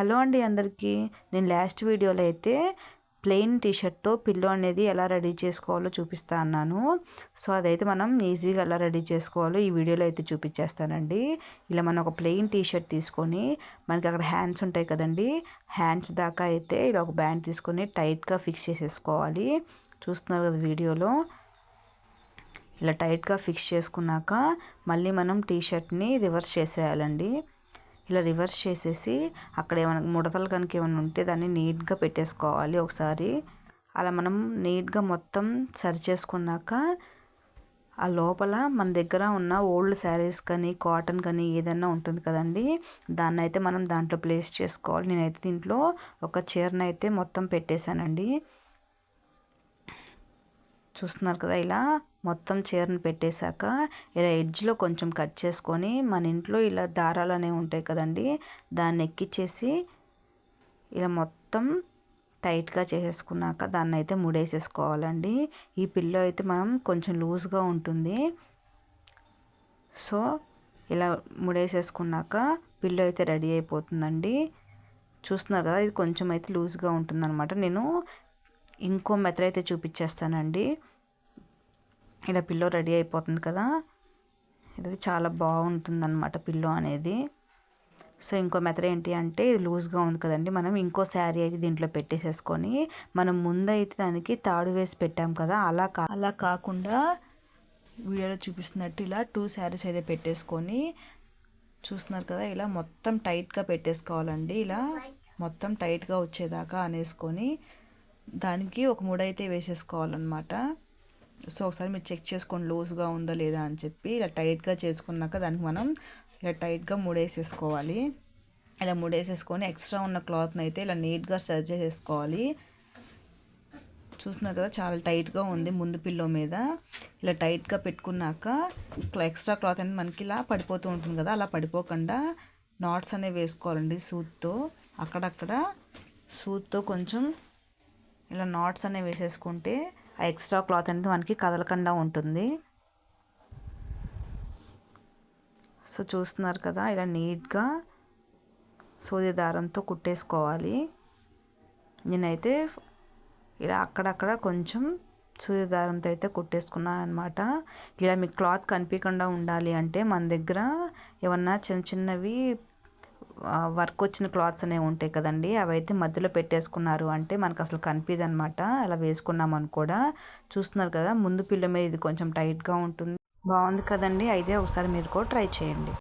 Hello అండి అందరికీ. నేను లాస్ట్ వీడియోలో అయితే ప్లెయిన్ టీషర్ట్తో పిల్లో అనేది ఎలా రెడీ చేసుకోవాలో చూపిస్తా అన్నాను. సో అదైతే మనం ఈజీగా ఎలా రెడీ చేసుకోవాలో ఈ వీడియోలో అయితే చూపించేస్తానండి ఇలా మనం ఒక ప్లెయిన్ టీషర్ట్ తీసుకొని మనకి అక్కడ హ్యాండ్స్ ఉంటాయి కదండి. హ్యాండ్స్ దాకా అయితే ఇలా ఒక బ్యాండ్ తీసుకొని టైట్గా ఫిక్స్ చేసేసుకోవాలి. చూస్తున్నారు కదా వీడియోలో? ఇలా టైట్గా ఫిక్స్ చేసుకున్నాక మళ్ళీ మనం టీషర్ట్ని రివర్స్ చేసేయాలండి. ఇలా రివర్స్ చేసేసి అక్కడ ఏమైనా ముడతలు కనుక ఏమైనా ఉంటే దాన్ని నీట్గా పెట్టేసుకోవాలి ఒకసారి. అలా మనం నీట్గా మొత్తం సరి చేసుకున్నాక ఆ లోపల మన దగ్గర ఉన్న ఓల్డ్ శారీస్ కానీ కాటన్ కానీ ఏదైనా ఉంటుంది కదండి దాన్ని అయితే మనం దాంట్లో ప్లేస్ చేసుకోవాలి. నేనైతే దీంట్లో ఒక చీరను అయితే మొత్తం పెట్టేశానండి. చూస్తున్నారు కదా ఇలా మొత్తం చీరను పెట్టేశాక ఇలా ఎడ్జ్లో కొంచెం కట్ చేసుకొని మన ఇంట్లో ఇలా దారాలు అనేవి ఉంటాయి కదండి దాన్ని ఎక్కిచ్చేసి ఇలా మొత్తం టైట్గా చేసేసుకున్నాక దాన్ని అయితే ముడేసేసుకోవాలండి. ఈ పిల్లో అయితే మనం కొంచెం లూజ్గా ఉంటుంది. సో ఇలా ముడేసేసుకున్నాక పిల్లో అయితే రెడీ అయిపోతుందండి. చూస్తున్నారు కదా ఇది కొంచెం అయితే లూజ్గా ఉంటుందన్నమాట. నేను ఇంకో మెథడ్ అయితే చూపించేస్తానండి ఇలా పిల్లో రెడీ అయిపోతుంది కదా. ఇది చాలా బాగుంటుంది అనమాట పిల్లో అనేది. సో ఇంకో మెథడ్ ఏంటి అంటే ఇది లూజ్గా ఉంది కదండి. మనం ఇంకో శారీ అయితే దీంట్లో పెట్టేసేసుకొని మనం ముందైతే దానికి తాడు వేసి పెట్టాం కదా. అలా కా అలా కాకుండా వీడియోలో చూపిస్తున్నట్టు ఇలా టూ శారీస్ అయితే పెట్టేసుకొని చూస్తున్నారు కదా. ఇలా మొత్తం టైట్గా పెట్టేసుకోవాలండి. ఇలా మొత్తం టైట్గా వచ్చేదాకా అనేసుకొని దానికి ఒక ముడైతే వేసేసుకోవాలన్నమాట. సో ఒకసారి మీరు చెక్ చేసుకోండి లూజ్గా ఉందా లేదా అని చెప్పి ఇలా టైట్గా చేసుకున్నాక దానికి మనం ఇలా టైట్గా ముడేసేసుకోవాలి. ఇలా ముడేసేసుకొని ఎక్స్ట్రా ఉన్న క్లాత్ని అయితే ఇలా నీట్గా సర్జ్ చేసేసుకోవాలి. చూస్తున్నారు కదా చాలా టైట్గా ఉంది ముందు పిల్లో మీద. ఇలా టైట్గా పెట్టుకున్నాక ఎక్స్ట్రా క్లాత్ అనేది మనకి ఇలా పడిపోతూ ఉంటుంది కదా అలా పడిపోకుండా నాట్స్ అనేవి వేసుకోవాలండి సూత్తో. అక్కడక్కడ సూత్తో కొంచెం ఇలా నాట్స్ అనేవి వేసేసుకుంటే ఆ ఎక్స్ట్రా క్లాత్ అనేది మనకి కదలకుండా ఉంటుంది. సో చూస్తున్నారు కదా ఇలా నీట్గా సూది దారంతో కుట్టేసుకోవాలి. నేనైతే ఇలా అక్కడక్కడ కొంచెం సూది దారంతో అయితే కుట్టేసుకున్నాను అనమాట ఇలా మీకు క్లాత్ కనిపించకుండా ఉండాలి అంటే మన దగ్గర ఏమన్నా చిన్న చిన్నవి వర్క్ వచ్చిన క్లాత్స్ అనేవి ఉంటాయి కదండి అవి అయితే మధ్యలో పెట్టేసుకున్నారు అంటే మనకు అసలు కనిపించదు అనమాట అలా వేసుకున్నామని కూడా చూస్తున్నారు కదా ముందు పిల్ల మీద ఇది కొంచెం టైట్గా ఉంటుంది. బాగుంది కదండి అయితే ఒకసారి మీరు కూడా ట్రై చేయండి.